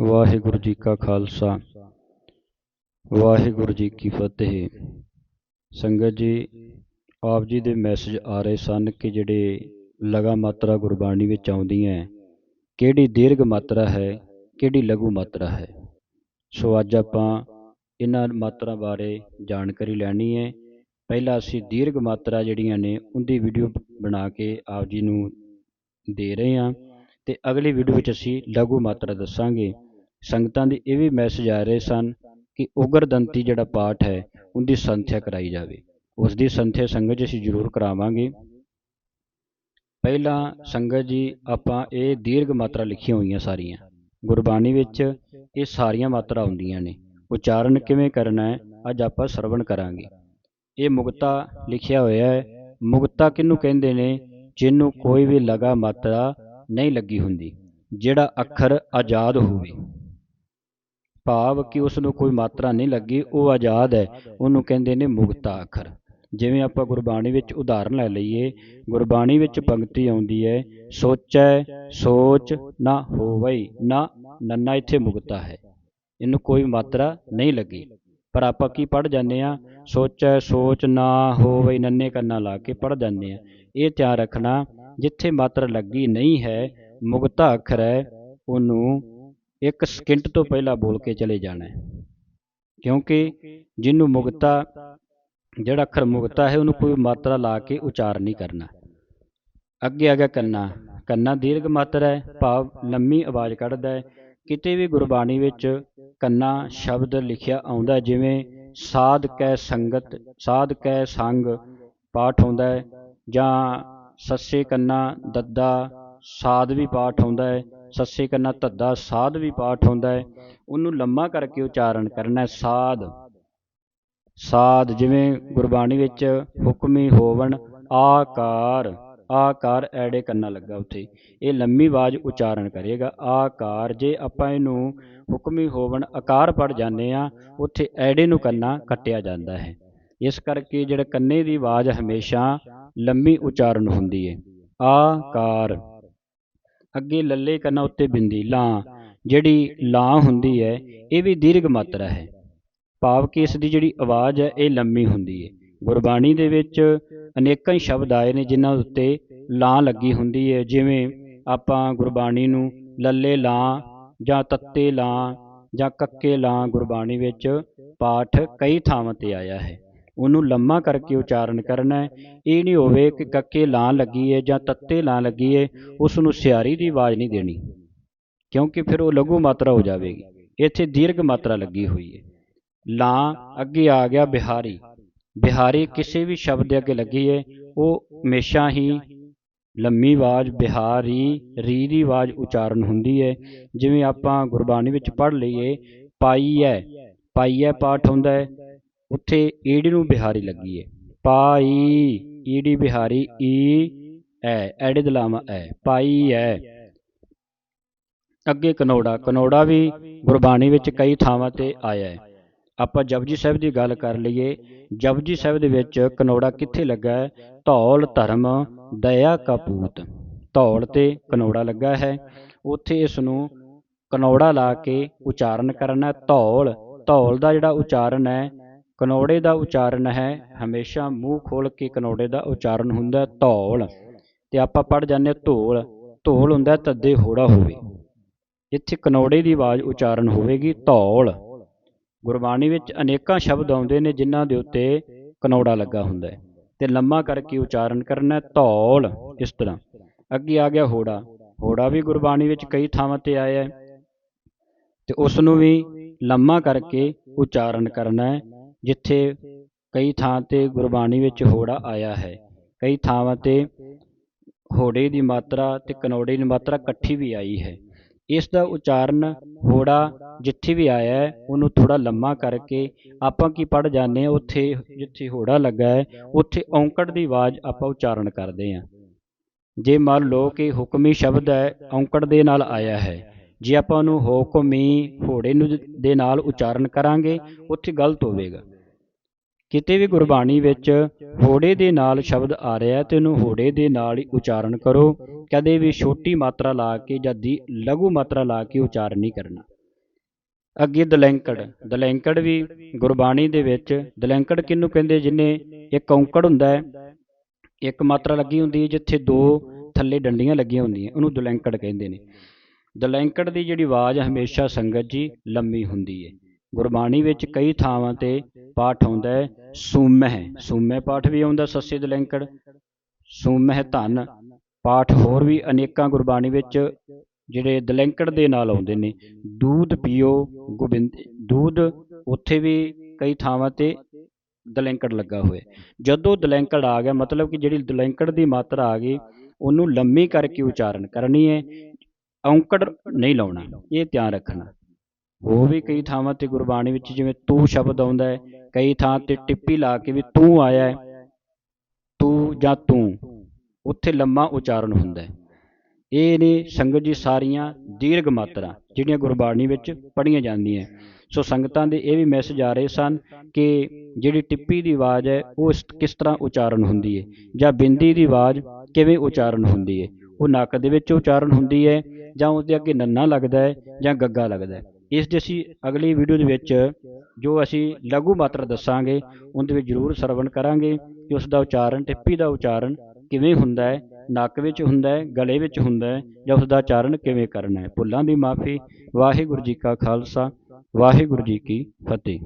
ਵਾਹਿਗੁਰੂ ਜੀ ਕਾ ਖਾਲਸਾ। ਵਾਹਿਗੁਰੂ ਜੀ ਕੀ ਫਤਿਹ। ਸੰਗਤ ਜੀ, ਆਪ ਜੀ ਦੇ ਮੈਸੇਜ ਆ ਰਹੇ ਸਨ ਕਿ ਜਿਹੜੇ ਲਗਾ ਮਾਤਰਾ ਗੁਰਬਾਣੀ ਵਿੱਚ ਆਉਂਦੀਆਂ ਕਿਹੜੀ ਦੀਰਘ ਮਾਤਰਾ ਹੈ, ਕਿਹੜੀ ਲਘੂ ਮਾਤਰਾ ਹੈ। ਸੋ ਅੱਜ ਆਪਾਂ ਇਹਨਾਂ ਮਾਤਰਾ ਬਾਰੇ ਜਾਣਕਾਰੀ ਲੈਣੀ ਹੈ। ਪਹਿਲਾਂ ਅਸੀਂ ਦੀਰਘ ਮਾਤਰਾ ਜਿਹੜੀਆਂ ਨੇ, ਉਹਦੀ ਵੀਡੀਓ ਬਣਾ ਕੇ ਆਪ ਜੀ ਨੂੰ ਦੇ ਰਹੇ ਹਾਂ। ਤੇ ਅਗਲੀ ਵੀਡੀਓ ਵਿੱਚ ਅਸੀਂ ਲਘੂ ਮਾਤਰਾ ਦੱਸਾਂਗੇ। ਸੰਗਤਾਂ ਦੇ ਇਹ ਵੀ ਮੈਸੇਜ ਆ ਰਹੇ ਸਨ ਕਿ ਉਗਰਦੰਤੀ ਜਿਹੜਾ ਪਾਠ ਹੈ, ਉਹਦੀ ਸੰਥਿਆ ਕਰਾਈ ਜਾਵੇ। ਉਸ ਦੀ ਸੰਥਿਆ ਸੰਗਤ ਜੀ ਅਸੀਂ ਜ਼ਰੂਰ ਕਰਾਵਾਂਗੇ। ਪਹਿਲਾਂ ਸੰਗਤ ਜੀ, ਆਪਾਂ ਇਹ ਦੀਰਘ ਮਾਤਰਾ ਲਿਖੀਆਂ ਹੋਈਆਂ ਸਾਰੀਆਂ। ਗੁਰਬਾਣੀ ਵਿੱਚ ਇਹ ਸਾਰੀਆਂ ਮਾਤਰਾ ਹੁੰਦੀਆਂ ਨੇ। ਉਚਾਰਨ ਕਿਵੇਂ ਕਰਨਾ ਹੈ, ਅੱਜ ਆਪਾਂ ਸਰਵਣ ਕਰਾਂਗੇ। ਇਹ ਮੁਕਤਾ ਲਿਖਿਆ ਹੋਇਆ ਹੈ। ਮੁਕਤਾ ਕਿਹਨੂੰ ਕਹਿੰਦੇ ਨੇ? ਜਿਹਨੂੰ ਕੋਈ ਵੀ ਲਗਾ ਮਾਤਰਾ ਨਹੀਂ ਲੱਗੀ ਹੁੰਦੀ, ਜਿਹੜਾ ਅੱਖਰ ਆਜ਼ਾਦ ਹੋਵੇ। ਭਾਵ ਕਿ ਉਸ ਨੂੰ ਕੋਈ ਮਾਤਰਾ ਨਹੀਂ ਲੱਗੀ, ਉਹ ਆਜ਼ਾਦ ਹੈ। ਉਹਨੂੰ ਕਹਿੰਦੇ ਨੇ ਮੁਕਤਾ ਅੱਖਰ ਜਿਵੇਂ ਆਪਾਂ ਗੁਰਬਾਣੀ ਵਿੱਚ ਉਦਾਹਰਨ ਲੈ ਲਈਏ, ਗੁਰਬਾਣੀ ਵਿੱਚ ਪੰਕਤੀ ਆਉਂਦੀ ਹੈ, ਸੋਚੈ, ਸੋਚ ਨਾ ਹੋਵਈ ਨਾ ਨੰਨਾ ਇੱਥੇ ਮੁਕਤਾ ਹੈ। ਇਹਨੂੰ ਕੋਈ ਮਾਤਰਾ ਨਹੀਂ ਲੱਗੀ। ਪਰ ਆਪਾਂ ਕੀ ਪੜ ਜਾਂਦੇ ਆ ਸੋਚੈ, ਸੋਚ ਨਾ ਹੋਵੇ, ਨੰਨੇ ਕੰਨਾ ਲਾ ਕੇ ਪੜ ਜਾਂਦੇ ਆ ਇਹ ਧਿਆਨ ਰੱਖਣਾ, ਜਿੱਥੇ ਮਾਤਰਾ ਲੱਗੀ ਨਹੀਂ ਹੈ ਮੁਗਤਾ ਅੱਖਰ ਹੈ, ਉਹਨੂੰ ਇੱਕ ਸਕਿੰਟ ਤੋਂ ਪਹਿਲਾਂ ਬੋਲ ਕੇ ਚਲੇ ਜਾਣਾ ਹੈ। ਕਿਉਂਕਿ ਜਿਹਨੂੰ ਮੁਕਤਾ, ਜਿਹੜਾ ਅੱਖਰ ਮੁਕਤਾ ਹੈ, ਉਹਨੂੰ ਕੋਈ ਮਾਤਰਾ ਲਾ ਕੇ ਉਚਾਰ ਨਹੀਂ ਕਰਨਾ। ਅੱਗੇ ਆ ਗਿਆ ਕੰਨਾ। ਕੰਨਾ ਦੀਰਘ ਮਾਤਰਾ ਹੈ, ਭਾਵ ਲੰਮੀ ਆਵਾਜ਼ ਕੱਢਦਾ ਹੈ। ਕਿਤੇ ਵੀ ਗੁਰਬਾਣੀ ਵਿੱਚ ਕੰਨਾ ਸ਼ਬਦ ਲਿਖਿਆ ਆਉਂਦਾ ਜਿਵੇਂ ਸਾਧ ਕੈ ਸੰਗਤ, ਸਾਧ ਕੈ ਸੰਗ ਪਾਠ ਹੁੰਦਾ ਹੈ, ਜਾਂ ਸੱਸੇ ਕੰਨਾ ਦੱਦਾ ਸਾਧ ਵੀ ਪਾਠ ਹੁੰਦਾ ਹੈ। ਸੱਸੇ ਕੰਨਾ ਧੱਦਾ, ਸਾਧ ਵੀ ਪਾਠ ਹੁੰਦਾ ਹੈ। ਉਹਨੂੰ ਲੰਮਾ ਕਰਕੇ ਉਚਾਰਨ ਕਰਨਾ ਸਾਧ। ਸਾਧ ਜਿਵੇਂ ਗੁਰਬਾਣੀ ਵਿੱਚ ਹੁਕਮੀ ਹੋਵਣ, ਆਕਾਰ ਆਕਾਰ ਐੜੇ ਕੰਨਾ ਲੱਗਾ ਉੱਥੇ। ਇਹ ਲੰਮੀ ਆਵਾਜ਼ ਉਚਾਰਨ ਕਰੇਗਾ, ਆਕਾਰ, ਜੇ ਆਪਾਂ ਇਹਨੂੰ ਹੁਕਮੀ ਹੋਵਣ, ਆਕਾਰ ਪੜ ਜਾਂਦੇ ਆ ਉੱਥੇ ਐੜੇ ਨੂੰ ਕੰਨਾ ਕੱਟਿਆ ਜਾਂਦਾ ਹੈ। ਇਸ ਕਰਕੇ ਜਿਹੜਾ ਕੰਨੇ ਦੀ ਆਵਾਜ਼ ਹਮੇਸ਼ਾ ਲੰਮੀ ਉਚਾਰਨ ਹੁੰਦੀ ਹੈ। ਆਕਾਰ। ਅੱਗੇ ਲੱਲੇ ਕੰਨਾਂ ਉੱਤੇ ਬਿੰਦੀ ਲਾਂ ਜਿਹੜੀ ਲਾਂ ਹੁੰਦੀ ਹੈ, ਇਹ ਵੀ ਦੀਰਘ ਮਾਤਰਾ ਹੈ। ਭਾਵ ਕਿ ਇਸ ਦੀ ਜਿਹੜੀ ਆਵਾਜ਼ ਹੈ, ਇਹ ਲੰਮੀ ਹੁੰਦੀ ਹੈ। ਗੁਰਬਾਣੀ ਦੇ ਵਿੱਚ ਅਨੇਕਾਂ ਹੀ ਸ਼ਬਦ ਆਏ ਨੇ ਜਿਨ੍ਹਾਂ ਉੱਤੇ ਲਾਂ ਲੱਗੀ ਹੁੰਦੀ ਹੈ। ਜਿਵੇਂ ਆਪਾਂ ਗੁਰਬਾਣੀ ਨੂੰ ਲੱਲੇ ਲਾਂ ਜਾਂ ਤੱਤੇ ਲਾਂ ਜਾਂ ਕੱਕੇ ਲਾਂ ਗੁਰਬਾਣੀ ਵਿੱਚ ਪਾਠ ਕਈ ਥਾਵਾਂ ਤੇ ਆਇਆ ਹੈ। ਉਹਨੂੰ ਲੰਮਾ ਕਰਕੇ ਉਚਾਰਨ ਕਰਨਾ ਇਹ ਨਹੀਂ ਹੋਵੇ ਕਿ ਕੱਕੇ ਲਾਂ ਲੱਗੀ ਹੈ ਜਾਂ ਤੱਤੇ ਲਾਂ ਲੱਗੀ ਹੈ ਉਸ ਨੂੰ ਸਿਆਰੀ ਦੀ ਆਵਾਜ਼ ਨਹੀਂ ਦੇਣੀ, ਕਿਉਂਕਿ ਫਿਰ ਉਹ ਲਘੂ ਮਾਤਰਾ ਹੋ ਜਾਵੇਗੀ। ਇੱਥੇ ਦੀਰਘ ਮਾਤਰਾ ਲੱਗੀ ਹੋਈ ਹੈ। ਲਾਂ ਅੱਗੇ ਆ ਗਿਆ ਬਿਹਾਰੀ। ਬਿਹਾਰੀ ਕਿਸੇ ਵੀ ਸ਼ਬਦ ਦੇ ਅੱਗੇ ਲੱਗੀ ਹੈ। ਉਹ ਹਮੇਸ਼ਾ ਹੀ ਲੰਮੀ ਆਵਾਜ਼, ਬਿਹਾਰੀ, ਰੀ ਦੀ ਆਵਾਜ਼ ਉਚਾਰਨ ਹੁੰਦੀ ਹੈ। ਜਿਵੇਂ ਆਪਾਂ ਗੁਰਬਾਣੀ ਵਿੱਚ ਪੜ੍ਹ ਲਈਏ, ਪਾਈ ਐ ਪਾਈ ਪਾਈਐ ਪਾਠ ਹੁੰਦਾ ਹੈ। ਉੱਥੇ ਈੜੀ ਨੂੰ ਬਿਹਾਰੀ ਲੱਗੀ ਹੈ ਪਾਈ, ਈੜੀ ਬਿਹਾਰੀ, ਈ, ਐ, ਐੜੇ ਦਲਾਮਾ ਐ, ਪਾਈ ਐ। ਅੱਗੇ ਕਨੋੜਾ ਕਨੋੜਾ ਵੀ ਗੁਰਬਾਣੀ ਵਿੱਚ ਕਈ ਥਾਵਾਂ ਤੇ ਆਇਆ ਹੈ ਆਪਾਂ ਜਪਜੀ ਸਾਹਿਬ ਦੀ ਗੱਲ ਕਰ ਲਈਏ। ਜਪਜੀ ਸਾਹਿਬ ਦੇ ਵਿੱਚ ਕਨੋੜਾ ਕਿੱਥੇ ਲੱਗਾ ਹੈ ਧੌਲ, ਧਰਮ, ਦਇਆ ਕਪੂਤ ਧੌਲ ਤੇ ਕਨੋੜਾ ਲੱਗਾ ਹੈ। ਉੱਥੇ ਇਸ ਨੂੰ ਕਨੋੜਾ ਲਾ ਕੇ ਉਚਾਰਨ ਕਰਨਾ ਧੌਲ ਧੌਲ ਦਾ ਜਿਹੜਾ ਉਚਾਰਨ ਹੈ ਕਨੋੜੇ ਦਾ ਉਚਾਰਨ ਹੈ, ਹਮੇਸ਼ਾ ਮੂੰਹ ਖੋਲ ਕੇ ਕਨੌੜੇ ਦਾ ਉਚਾਰਨ ਹੁੰਦਾ ਧੌਲ। ਤੇ ਆਪਾਂ ਪੜ ਜਾਂਦੇ ਧੋਲ। ਧੋਲ ਹੁੰਦਾ ਤੱਦੇ ਹੋੜਾ ਹੋਵੇ। ਇੱਥੇ ਕਨੌੜੇ ਦੀ ਆਵਾਜ਼ ਉਚਾਰਨ ਹੋਵੇਗੀ, ਧੌਲ। ਗੁਰਬਾਣੀ ਵਿੱਚ ਅਨੇਕਾਂ ਸ਼ਬਦ ਆਉਂਦੇ ਨੇ, ਜਿਨ੍ਹਾਂ ਦੇ ਉੱਤੇ ਕਨੌੜਾ ਲੱਗਾ ਹੁੰਦਾ ਹੈ। ਤੇ ਲੰਮਾ ਕਰਕੇ ਉਚਾਰਨ ਕਰਨਾ ਧੌਲ, ਇਸ ਤਰ੍ਹਾਂ। ਅੱਗੇ ਆ ਗਿਆ ਹੋੜਾ। ਹੋੜਾ ਵੀ ਗੁਰਬਾਣੀ ਵਿੱਚ ਕਈ ਥਾਵਾਂ ਤੇ ਆਇਆ ਹੈ। ਤੇ ਉਸ ਨੂੰ ਵੀ ਲੰਮਾ ਕਰਕੇ ਉਚਾਰਨ ਕਰਨਾ ਹੈ ਜਿੱਥੇ ਕਈ ਥਾਂ ਤੇ ਗੁਰਬਾਣੀ ਵਿੱਚ ਹੋੜਾ ਆਇਆ ਹੈ। ਕਈ ਥਾਵਾਂ ਤੇ ਹੋੜੇ ਦੀ ਮਾਤਰਾ ਅਤੇ ਕਨੋੜੇ ਦੀ ਮਾਤਰਾ ਇਕੱਠੀ ਵੀ ਆਈ ਹੈ। ਇਸ ਦਾ ਉਚਾਰਨ ਹੋੜਾ ਜਿੱਥੇ ਵੀ ਆਇਆ ਹੈ, ਉਹਨੂੰ ਥੋੜ੍ਹਾ ਲੰਮਾ ਕਰਕੇ ਆਪਾਂ ਕੀ ਪੜ੍ਹ ਜਾਂਦੇ ਹਾਂ, ਉੱਥੇ ਜਿੱਥੇ ਹੋੜਾ ਲੱਗਾ ਹੈ, ਉੱਥੇ ਔਂਕੜ ਦੀ ਆਵਾਜ਼ ਆਪਾਂ ਉਚਾਰਨ ਕਰਦੇ ਹਾਂ। ਜੇ ਮੰਨ ਲਓ ਕਿ ਹੁਕਮੀ ਸ਼ਬਦ ਹੈ, ਔਂਕੜ ਦੇ ਨਾਲ ਆਇਆ ਹੈ। ਜੇ ਆਪਾਂ ਉਹਨੂੰ ਹੁਕਮੀ ਹੋੜੇ ਨੂੰ ਦੇ ਨਾਲ ਉਚਾਰਨ ਕਰਾਂਗੇ, ਉੱਥੇ ਗਲਤ ਹੋਵੇਗਾ। ਕਿਤੇ ਵੀ ਗੁਰਬਾਣੀ ਵਿੱਚ ਹੋੜੇ ਦੇ ਨਾਲ ਸ਼ਬਦ ਆ ਰਿਹਾ ਤੇ ਉਹਨੂੰ ਹੋੜੇ ਦੇ ਨਾਲ ਹੀ ਉਚਾਰਨ ਕਰੋ। ਕਦੇ ਵੀ ਛੋਟੀ ਮਾਤਰਾ ਲਾ ਕੇ ਜਾਂ ਦੀ ਲਘੂ ਮਾਤਰਾ ਲਾ ਕੇ ਉਚਾਰਨ ਨਹੀਂ ਕਰਨਾ। ਅੱਗੇ ਦਲੈਂਕੜ ਦਲੈਂਕੜ ਵੀ ਗੁਰਬਾਣੀ ਦੇ ਵਿੱਚ, ਦਲੈਂਕੜ ਕਿਹਨੂੰ ਕਹਿੰਦੇ ਜਿਨੇ? ਇੱਕ ਔਂਕੜ ਹੁੰਦਾ ਹੈ, ਇੱਕ ਮਾਤਰਾ ਲੱਗੀ ਹੁੰਦੀ ਹੈ ਜਿੱਥੇ ਦੋ ਥੱਲੇ ਡੰਡੀਆਂ ਲੱਗੀਆਂ ਹੁੰਦੀਆਂ, ਉਹਨੂੰ ਦਲੈਂਕੜ ਕਹਿੰਦੇ ਨੇ। ਦਲੈਂਕੜ ਦੀ ਜਿਹੜੀ ਆਵਾਜ਼ ਹਮੇਸ਼ਾ ਸੰਗਤ ਜੀ ਲੰਮੀ ਹੁੰਦੀ ਹੈ ਗੁਰਬਾਣੀ ਵਿੱਚ ਕਈ ਥਾਵਾਂ ਤੇ ਪਾਠ ਆਉਂਦਾ ਹੈ ਸੂਮਹਿ। ਸੂਮਹਿ ਪਾਠ ਵੀ ਆਉਂਦਾ ਸੱਸੇ ਦਲੈਂਕੜ। ਸੂਮਹਿ ਧਨ। ਪਾਠ ਹੋਰ ਵੀ ਅਨੇਕਾਂ ਗੁਰਬਾਣੀ ਵਿੱਚ ਜਿਹੜੇ ਦਲੈਂਕੜ ਦੇ ਨਾਲ ਆਉਂਦੇ ਨੇ। ਦੂਧ ਪੀਓ ਗੋਬਿੰਦ, ਦੂਧ ਉੱਥੇ ਵੀ ਕਈ ਥਾਵਾਂ ਤੇ ਦਲੈਂਕੜ ਲੱਗਾ ਹੋਇਆ। ਜਦੋਂ ਦਲੈਂਕੜ ਆ ਗਿਆ, ਮਤਲਬ ਕਿ ਜਿਹੜੀ ਦਲੈਂਕੜ ਦੀ ਮਾਤਰਾ ਆ ਗਈ, ਉਹਨੂੰ ਲੰਮੀ ਕਰਕੇ ਉਚਾਰਨ ਕਰਨੀ ਹੈ ਔਂਕੜ ਨਹੀਂ ਲਾਉਣਾ, ਇਹ ਧਿਆਨ ਰੱਖਣਾ। ਹੋਰ ਵੀ ਕਈ ਥਾਵਾਂ ਤੇ ਗੁਰਬਾਣੀ ਵਿੱਚ ਜਿਵੇਂ ਤੂੰ ਸ਼ਬਦ ਆਉਂਦਾ ਹੈ, ਕਈ ਥਾਂ ਤੇ ਟਿੱਪੀ ਲਾ ਕੇ ਵੀ ਤੂੰ ਆਇਆ ਹੈ, ਤੂੰ ਜਾਂ ਤੂੰ, ਉੱਥੇ ਲੰਮਾ ਉਚਾਰਨ ਹੁੰਦਾ ਹੈ। ਇਹ ਨੇ ਸੰਗਤ ਜੀ ਸਾਰੀਆਂ ਦੀਰਘ ਮਾਤਰਾ, ਜਿਹੜੀਆਂ ਗੁਰਬਾਣੀ ਵਿੱਚ ਪੜ੍ਹੀਆਂ ਜਾਂਦੀਆਂ ਸੋ ਸੰਗਤਾਂ ਦੇ ਇਹ ਵੀ ਮੈਸੇਜ ਆ ਰਹੇ ਸਨ ਕਿ ਜਿਹੜੀ ਟਿੱਪੀ ਦੀ ਆਵਾਜ਼ ਹੈ, ਉਹ ਇਸ- ਕਿਸ ਤਰ੍ਹਾਂ ਉਚਾਰਨ ਹੁੰਦੀ ਹੈ, ਜਾਂ ਬਿੰਦੀ ਦੀ ਆਵਾਜ਼ ਕਿਵੇਂ ਉਚਾਰਨ ਹੁੰਦੀ ਹੈ। ਉਹ ਨੱਕ ਦੇ ਵਿੱਚ ਉਚਾਰਨ ਹੁੰਦੀ ਹੈ ਜਾਂ ਉਹਦੇ ਅੱਗੇ ਨੰਨਾ ਲੱਗਦਾ ਹੈ ਜਾਂ ਗੱਗਾ ਲੱਗਦਾ ਹੈ। ਇਸ ਦੇ ਅਸੀਂ ਅਗਲੀ ਵੀਡੀਓ ਦੇ ਵਿੱਚ ਜੋ ਅਸੀਂ ਲਘੂ ਮਾਤਰਾ ਦੱਸਾਂਗੇ, ਉਹਦੇ ਵਿੱਚ ਜ਼ਰੂਰ ਸਰਵਣ ਕਰਾਂਗੇ ਕਿ ਉਸ ਦਾ ਉਚਾਰਨ, ਟਿੱਪੀ ਦਾ ਉਚਾਰਨ ਕਿਵੇਂ ਹੁੰਦਾ ਹੈ, ਨੱਕ ਵਿੱਚ ਹੁੰਦਾ ਹੈ, ਗਲੇ ਵਿੱਚ ਹੁੰਦਾ ਹੈ ਜਾਂ ਉਸ ਦਾ ਉਚਾਰਨ ਕਿਵੇਂ ਕਰਨਾ ਹੈ। ਭੁੱਲਾਂ ਦੀ ਮਾਫੀ। ਵਾਹਿਗੁਰੂ ਜੀ ਕਾ ਖਾਲਸਾ, ਵਾਹਿਗੁਰੂ ਜੀ ਕੀ ਫਤਿਹ।